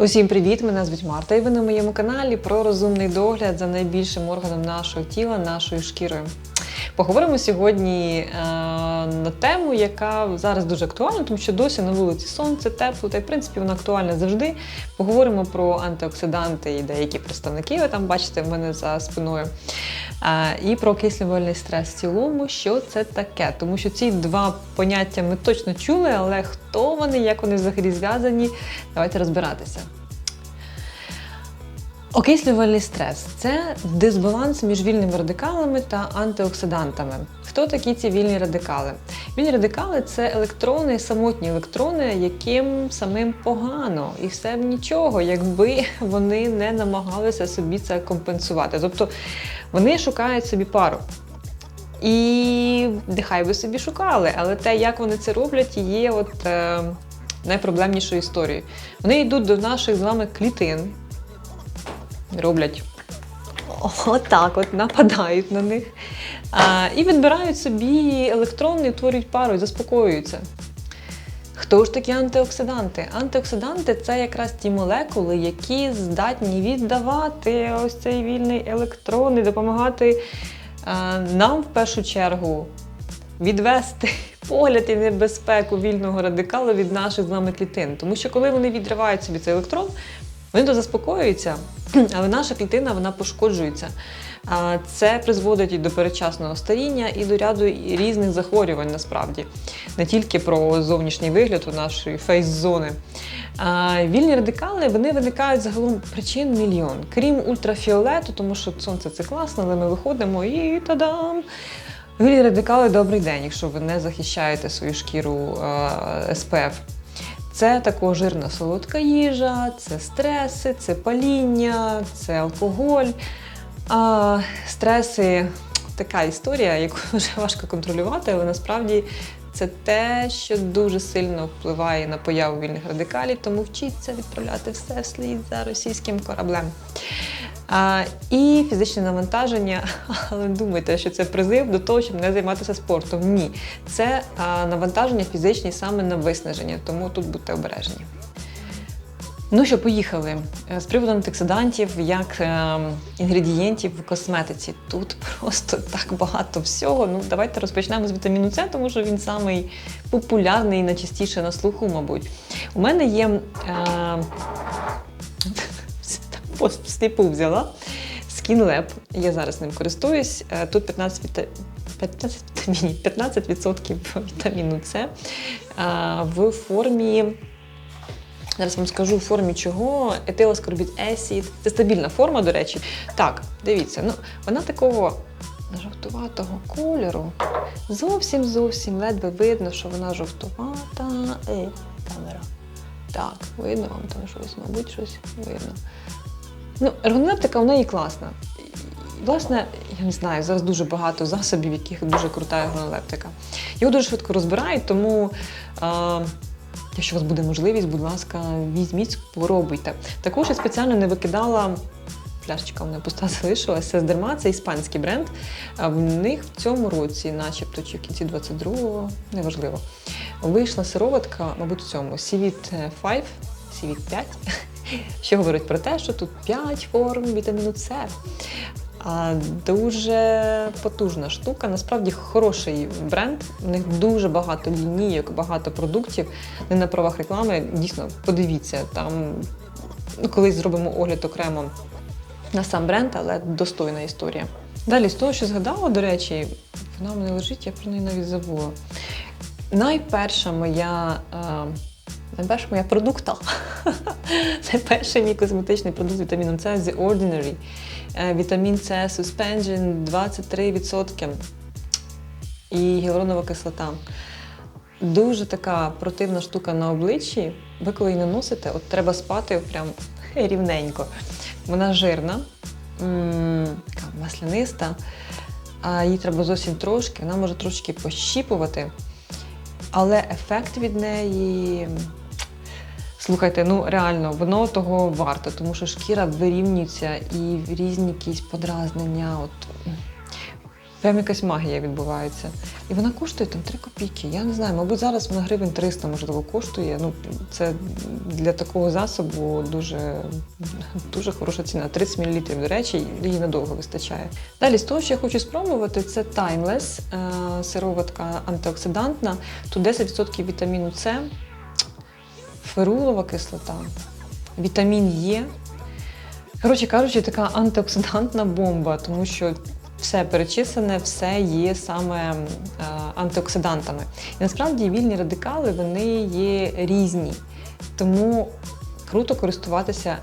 Усім привіт! Мене звуть Марта, і ви на моєму каналі про розумний догляд за найбільшим органом нашого тіла, нашою шкірою. Поговоримо сьогодні е, на тему, яка зараз дуже актуальна, тому що досі на вулиці сонце, тепло, та й в принципі вона актуальна завжди. Поговоримо про антиоксиданти і деякі представники. Ви там бачите в мене за спиною. Е, і про окислювальний стрес в цілому, що це таке. Тому що ці два поняття ми точно чули, але хто вони, як вони взагалі зв'язані, давайте розбиратися. Окислювальний стрес це дисбаланс між вільними радикалами та антиоксидантами. Хто такі ці вільні радикали? Вільні радикали це електрони, самотні електрони, яким самим погано, і все б нічого, якби вони не намагалися собі це компенсувати. Тобто вони шукають собі пару. І нехай би собі шукали, але те, як вони це роблять, є от е, найпроблемнішою історією. Вони йдуть до наших з вами клітин, роблять отак, от нападають на них а, і відбирають собі електрони, і утворюють пару і заспокоюються. Хто ж такі антиоксиданти? Антиоксиданти це якраз ті молекули, які здатні віддавати ось цей вільний електрон і допомагати нам в першу чергу відвести погляд і небезпеку вільного радикалу від наших з вами клітин. Тому що коли вони відривають собі цей електрон, вони то заспокоюються, але наша клітина вона пошкоджується. Це призводить і до передчасного старіння, і до ряду різних захворювань насправді, не тільки про зовнішній вигляд у нашої фейс-зони. Вільні радикали вони виникають загалом причин мільйон, крім ультрафіолету, тому що сонце це класно, але ми виходимо і та-дам! Вільні радикали добрий день, якщо ви не захищаєте свою шкіру СПФ. Це також жирна солодка їжа, це стреси, це паління, це алкоголь. А, Стреси така історія, яку вже важко контролювати, але насправді це те, що дуже сильно впливає на появу вільних радикалів, тому вчіться відправляти все вслід за російським кораблем. А, І фізичне навантаження, але думайте, що це призив до того, щоб не займатися спортом. Ні, це а, навантаження фізичні саме на виснаження, тому тут будьте обережні. Ну що, поїхали. З приводу антиоксидантів, як е, інгредієнтів в косметиці. Тут просто так багато всього. Ну, давайте розпочнемо з вітаміну С, тому що він самий популярний і найчастіше на слуху, мабуть. У мене є. Е, Сліпу взяла SkinLab, я зараз ним користуюсь. Е, Тут 15 віта... 15 вітамінів, 15% вітаміну С е, в формі. Зараз вам скажу в формі чого. Етилоскорбід есід. Це стабільна форма, до речі. Так, дивіться, ну вона такого жовтуватого кольору. Зовсім зовсім ледве видно, що вона жовтувата. Ей, камера. Так, видно вам там щось, мабуть, щось видно. Ну, ергономептика в неї класна. Власне, я не знаю, зараз дуже багато засобів, яких дуже крута ергономептика. Його дуже швидко розбирають, тому. А, Якщо у вас буде можливість, будь ласка, візьміть, спробуйте. Також я спеціально не викидала. Пляшечка у мене пуста залишилася. Сездерма це іспанський бренд. В них в цьому році, начебто, чи в кінці 22-го, неважливо, вийшла сироватка, мабуть, в цьому Сівіт 5, Сівіт 5, що говорить про те, що тут 5 форм вітаміну С. Дуже потужна штука. Насправді хороший бренд. У них дуже багато лінійок, багато продуктів. Не на правах реклами. Дійсно, подивіться, там ну, колись зробимо огляд окремо на сам бренд, але достойна історія. Далі, з того, що згадала, до речі, вона мене лежить, я про неї навіть забула. Найперша моя. Е, Найперша моя продукта. Найперший мій косметичний продукт вітаміном С The Ordinary. Е, Вітамін С Suspension 23% і гіалуронова кислота. Дуже така противна штука на обличчі. Ви коли її наносите, от треба спати прям рівненько. Вона жирна, така масляниста, а їй треба зовсім трошки, вона може трошки пощіпувати, але ефект від неї. Слухайте, ну реально, воно того варто, тому що шкіра вирівнюється і різні якісь подразнення. От Прям якась магія відбувається. І вона коштує там 3 копійки. Я не знаю, мабуть, зараз вона гривень 300, можливо, коштує. Ну, це для такого засобу дуже, дуже хороша ціна. 30 мл, до речі, її надовго вистачає. Далі з того, що я хочу спробувати, це е, сироватка антиоксидантна. Тут 10% вітаміну С, ферулова кислота, вітамін Е. Коротше кажучи, така антиоксидантна бомба, тому що все перечислене, все є саме е, антиоксидантами. І насправді вільні радикали вони є різні, тому круто користуватися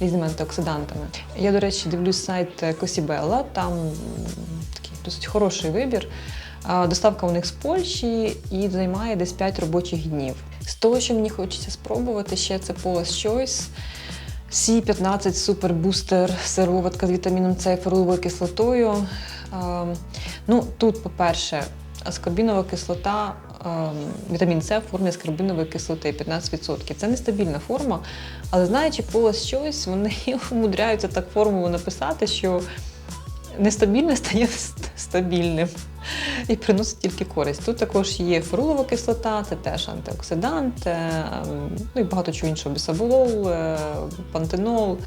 різними антиоксидантами. Я, до речі, дивлюсь сайт Косібелла, там такий досить хороший вибір. А, Доставка у них з Польщі і займає десь 5 робочих днів. З того, що мені хочеться спробувати, ще це Paula's Choice. Сі-15 Super Booster сироватка з вітаміном С і феруловою кислотою. А, Ну, тут, по-перше, аскорбінова кислота, а, вітамін С в формі аскорбінової кислоти 15%. Це нестабільна форма, але знаючи Paula's Choice, вони умудряються так формулу написати, що нестабільне стає стабільним і приносить тільки користь. Тут також є ферулова кислота, це теж антиоксидант, е, ем, ну і багато чого іншого, бісаболол, е, пантенол.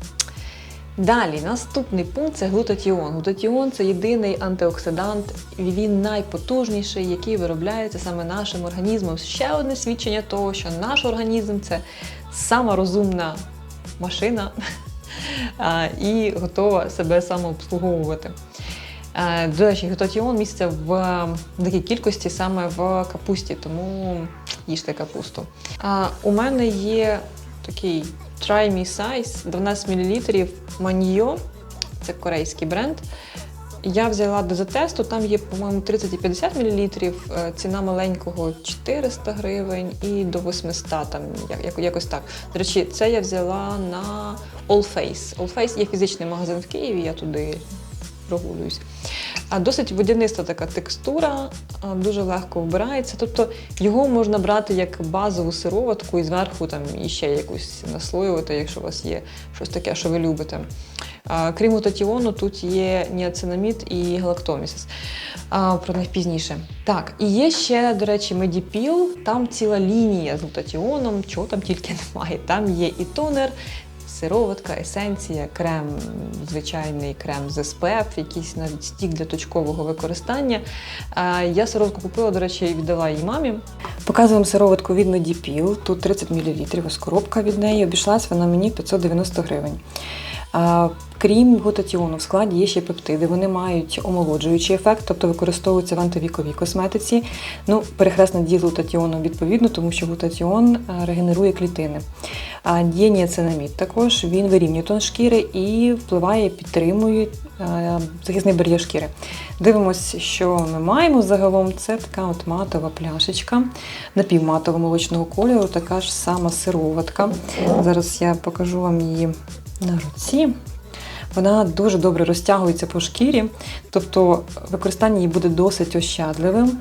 Далі, наступний пункт це глутатіон. Глутатіон це єдиний антиоксидант, він найпотужніший, який виробляється саме нашим організмом. Ще одне свідчення того, що наш організм це сама розумна машина і готова себе самообслуговувати. Е, До речі, глютатіон міститься в такій кількості саме в капусті, тому їжте капусту. А, У мене є такий Try Me Size 12 мл Маньйо, це корейський бренд. Я взяла до затесту, там є, по-моєму, 30 і 50 мл, ціна маленького 400 гривень і до 800, там, як- як- якось так. До речі, це я взяла на All Face. All Face є фізичний магазин в Києві, я туди прогулююсь. А досить водяниста така текстура, дуже легко вбирається. Тобто його можна брати як базову сироватку і зверху там іще якусь наслоювати, якщо у вас є щось таке, що ви любите. Крім глутатіону, тут є ніацинамід і галактомісис. Про них пізніше. Так, і є ще, до речі, медіпіл. Там ціла лінія з глутатіоном, чого там тільки немає. Там є і тонер, сироватка, есенція, крем, звичайний крем з СПФ, якийсь навіть стік для точкового використання. Я сироватку купила, до речі, і віддала її мамі. Показуємо сироватку від Нодіпіл, Тут 30 мл, ось коробка від неї. Обійшлась вона мені 590 гривень. Крім глутатіону, в складі є ще пептиди. Вони мають омолоджуючий ефект, тобто використовуються в антивіковій косметиці. Ну, перехресна дія глутатіону відповідно, тому що глутатіон е, регенерує клітини. А є ніацинамід також він вирівнює тон шкіри і впливає, підтримує е, захисний бар'єр шкіри. Дивимося, що ми маємо загалом. Це така от матова пляшечка напівматового молочного кольору, така ж сама сироватка. Зараз я покажу вам її на руці. Вона дуже добре розтягується по шкірі, тобто використання її буде досить ощадливим.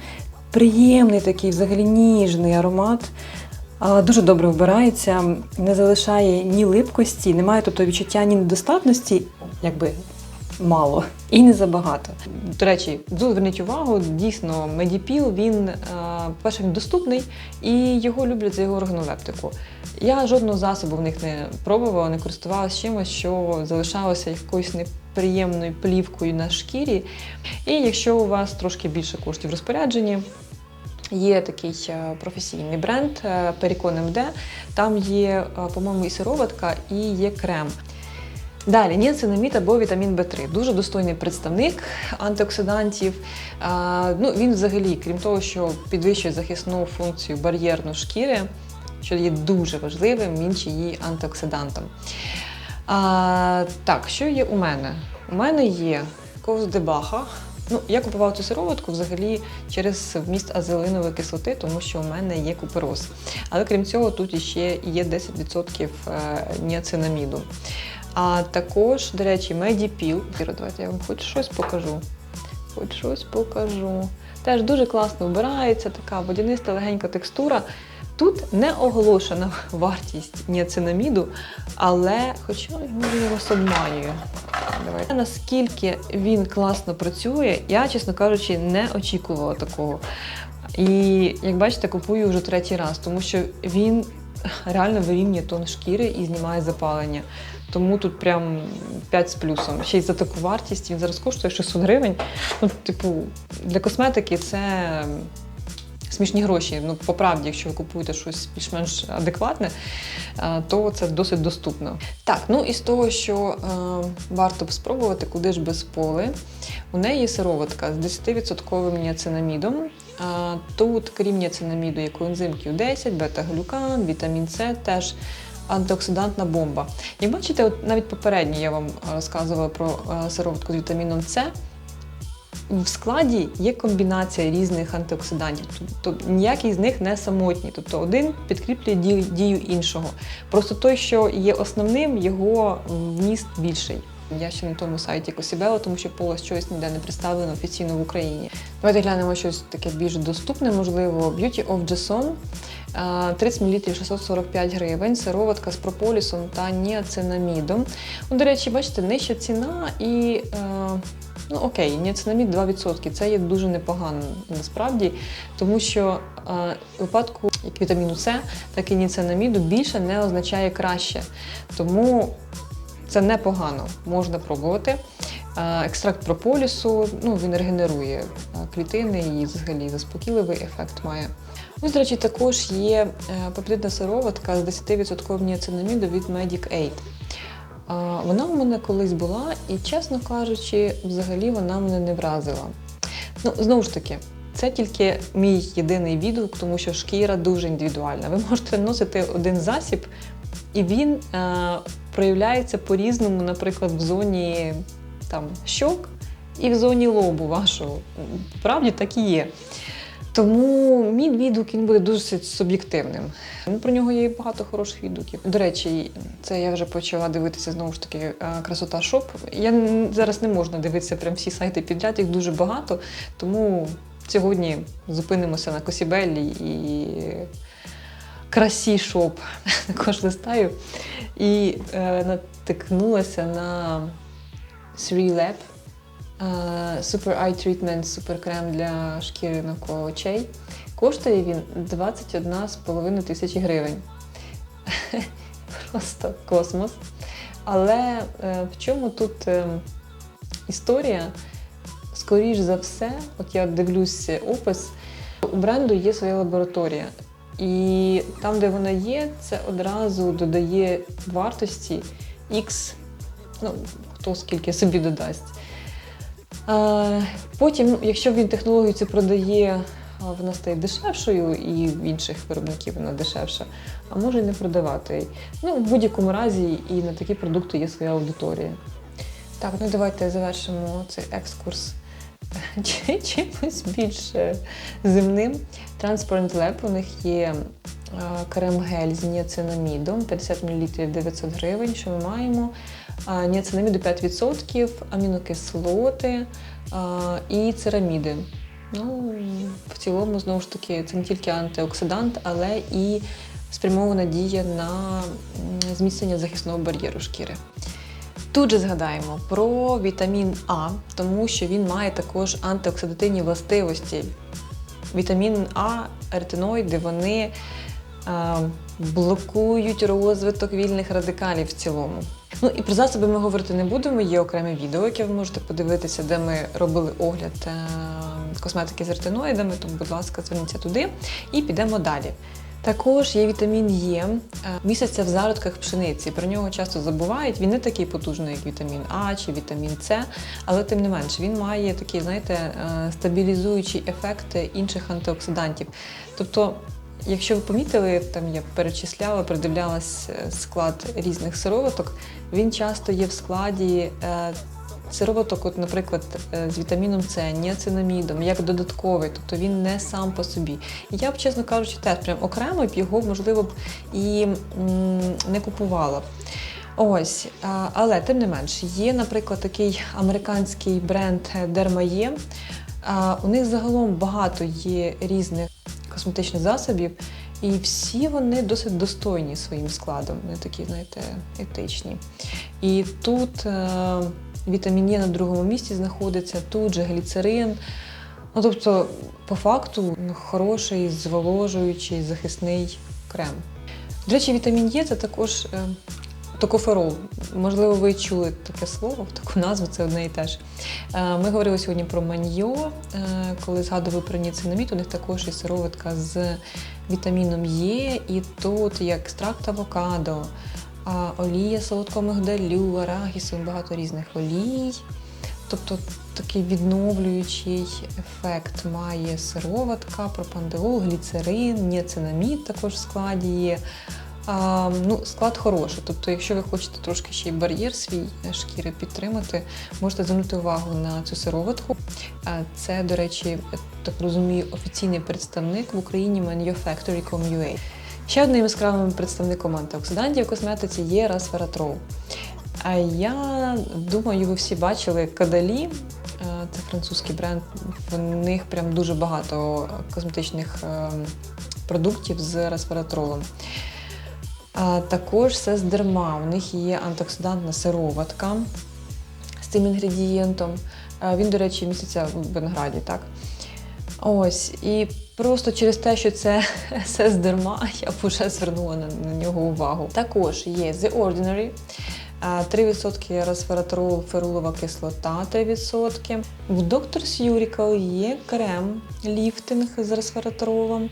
Приємний такий, взагалі ніжний аромат. Дуже добре вбирається, не залишає ні липкості, немає тобто відчуття ні недостатності, якби мало, і не забагато. До речі, зверніть увагу, дійсно, медіпіл він, е, перше, він доступний і його люблять за його органолептику. Я жодного засобу в них не пробувала, не користувалася чимось, що залишалося якоюсь неприємною плівкою на шкірі. І якщо у вас трошки більше коштів в розпорядженні, Є такий е, професійний бренд е, Pericon MD. Там є, е, по-моєму, і сироватка, і є крем. Далі ніацинамід або вітамін В3. Дуже достойний представник антиоксидантів. Ну, він взагалі, крім того, що підвищує захисну функцію бар'єрну шкіри, що є дуже важливим, він ще є антиоксидантом. А, так, що є у мене? У мене є ковздебаха. Ну, я купувала цю сироватку взагалі через вміст азелинової кислоти, тому що у мене є купероз. Але крім цього, тут іще є 10% е, ніацинаміду. А також, до речі, медіпіл. Давайте я вам хоч щось покажу. Хоч щось покажу. Теж дуже класно вбирається, така водяниста легенька текстура. Тут не оголошена вартість ніацинаміду, але, хоча я вас обманюю. Давайте. Наскільки він класно працює, я, чесно кажучи, не очікувала такого. І як бачите, купую вже третій раз, тому що він реально вирівнює тон шкіри і знімає запалення. Тому тут прям 5 з плюсом. Ще й за таку вартість він зараз коштує 600 гривень. Ну, типу, для косметики це смішні гроші. Ну, по правді, якщо ви купуєте щось більш-менш адекватне, е, то це досить доступно. Так, ну і з того, що е, варто б спробувати, куди ж без поли. У неї є сироватка з 10% ніацинамідом. Е, Тут, крім ніацинаміду, є коензим Q10, бета-глюкан, вітамін С, теж антиоксидантна бомба. Як бачите, от навіть попередньо я вам е, розказувала про сироватку з вітаміном С. В складі є комбінація різних антиоксидантів, тобто ніякий з них не самотній. Тобто один підкріплює дію, іншого. Просто той, що є основним, його вміст більший. Я ще на тому сайті Косібела, тому що полос щось ніде не представлено офіційно в Україні. Давайте глянемо щось таке більш доступне, можливо. Beauty of Jason. Е, 30 мл 645 гривень, сироватка з прополісом та ніацинамідом. Ну, до речі, бачите, нижча ціна і. Е, Ну окей, ніацинамід 2%. Це є дуже непогано насправді, тому що е, у випадку як вітаміну С, так і ніацинаміду більше не означає краще. Тому це непогано, можна пробувати. Е, Екстракт прополісу, ну він регенерує е, клітини і взагалі заспокійливий ефект має. Ось, до речі, також є е, пептидна сироватка з 10% ніацинаміду від Medic Aid. Вона у мене колись була, і, чесно кажучи, взагалі вона мене не вразила. Ну, знову ж таки, це тільки мій єдиний відгук, тому що шкіра дуже індивідуальна. Ви можете носити один засіб, і він е, проявляється по-різному, наприклад, в зоні там, щок і в зоні лобу вашого. Правді так і є. Тому мій відгук він буде дуже суб'єктивним. Ну, Про нього є багато хороших відгуків. До речі, це я вже почала дивитися знову ж таки е, красота шоп. Я зараз не можна дивитися прям всі сайти підряд, їх дуже багато. Тому сьогодні зупинимося на Косібелі і красі шоп також листаю. І е, натикнулася на 3 Lab. Е, Super Eye Treatment, суперкрем для шкіри навколо очей. Коштує він 21,5 тисячі гривень. Просто космос. Але е, в чому тут е, історія? Скоріш за все, от я дивлюсь опис, у бренду є своя лабораторія. І там, де вона є, це одразу додає вартості X, ну, хто скільки собі додасть. Е, Потім, якщо він технологію цю продає, вона стає дешевшою, і в інших виробників вона дешевша, а може і не продавати. Ну, в будь-якому разі і на такі продукти є своя аудиторія. Так, ну давайте завершимо цей екскурс чимось більш е, земним. Transparent Lab у них є е, крем-гель з ніацинамідом, 50 мл 900 гривень. Що ми маємо? Ніацинаміду 5%, амінокислоти і цераміди. Ну, в цілому, знову ж таки, це не тільки антиоксидант, але і спрямована дія на зміцнення захисного бар'єру шкіри. Тут же згадаємо про вітамін А, тому що він має також антиоксидативні властивості. Вітамін А, ретиноїди, вони е, блокують розвиток вільних радикалів в цілому. Ну і про засоби ми говорити не будемо. Є окреме відео, яке ви можете подивитися, де ми робили огляд е, косметики з ретиноїдами. Тому, будь ласка, зверніться туди і підемо далі. Також є вітамін Е, е, міститься в зародках пшениці. Про нього часто забувають. Він не такий потужний, як вітамін А чи вітамін С, але тим не менш він має такі, знаєте, е, стабілізуючі ефекти інших антиоксидантів. Тобто, якщо ви помітили, там я перечисляла, придивлялась е, склад різних сироваток, він часто є в складі. е, Сироваток, от, наприклад, е, з вітаміном С, ніацинамідом, як додатковий, тобто він не сам по собі. Я б, чесно кажучи, теж прям окремо б його, можливо, б і не купувала. Ось, але тим не менш, є, наприклад, такий американський бренд. А, У них загалом багато є різних косметичних засобів, і всі вони досить достойні своїм складом, вони такі, знаєте, етичні. І тут е, Вітамін Е на другому місці знаходиться, тут же гліцерин. Ну, тобто, по факту, ну, хороший, зволожуючий, захисний крем. До речі, вітамін Е це також е, токоферол. Можливо, ви чули таке слово, таку назву, це одне і те ж. Е, Ми говорили сьогодні про маньйо. Е, Коли згадували про ніцинамід, у них також є сироватка з вітаміном Е, і тут є екстракт авокадо, олія солодкого мигдалю, арахісу, багато різних олій. Тобто такий відновлюючий ефект має сироватка, пропандеол, гліцерин, ніацинамід також в складі є. А, ну, склад хороший. Тобто, якщо ви хочете трошки ще й бар'єр свій е, шкіри підтримати, можете звернути увагу на цю сироватку. Це, до речі, так розумію, офіційний представник в Україні Manufactory.com.ua. Ще одним яскравим представником антиоксидантів в косметиці є Resveratrol. А я думаю, ви всі бачили Кадалі. Е, Це французький бренд. В них прям дуже багато косметичних е, продуктів з ресвератролом. Також Сесдерма. У них є антиоксидантна сироватка з цим інгредієнтом. Він, до речі, міститься в винограді, так? Ось, і просто через те, що це Сесдерма, я б вже звернула на, на нього увагу. Також є The Ordinary. 3% ресвератрол, ферулова кислота 3%. В Doctor's Urical є крем ліфтинг з ресвератролом.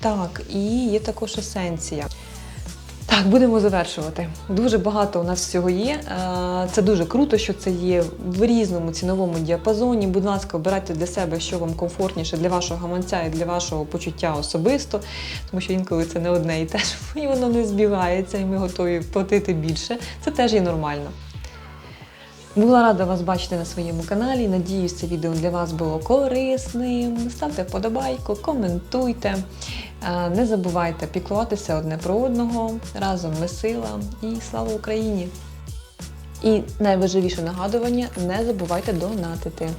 Так, і є також есенція. Так, будемо завершувати. Дуже багато у нас всього є. Е, Це дуже круто, що це є в різному ціновому діапазоні. Будь ласка, обирайте для себе, що вам комфортніше для вашого гаманця і для вашого почуття особисто, тому що інколи це не одне і те ж, і воно не збігається, і ми готові платити більше. Це теж є нормально. Була рада вас бачити на своєму каналі. Надіюсь, це відео для вас було корисним. Ставте вподобайку, коментуйте. Е, Не забувайте піклуватися одне про одного. Разом ми сила і слава Україні! І найважливіше нагадування: не забувайте донатити.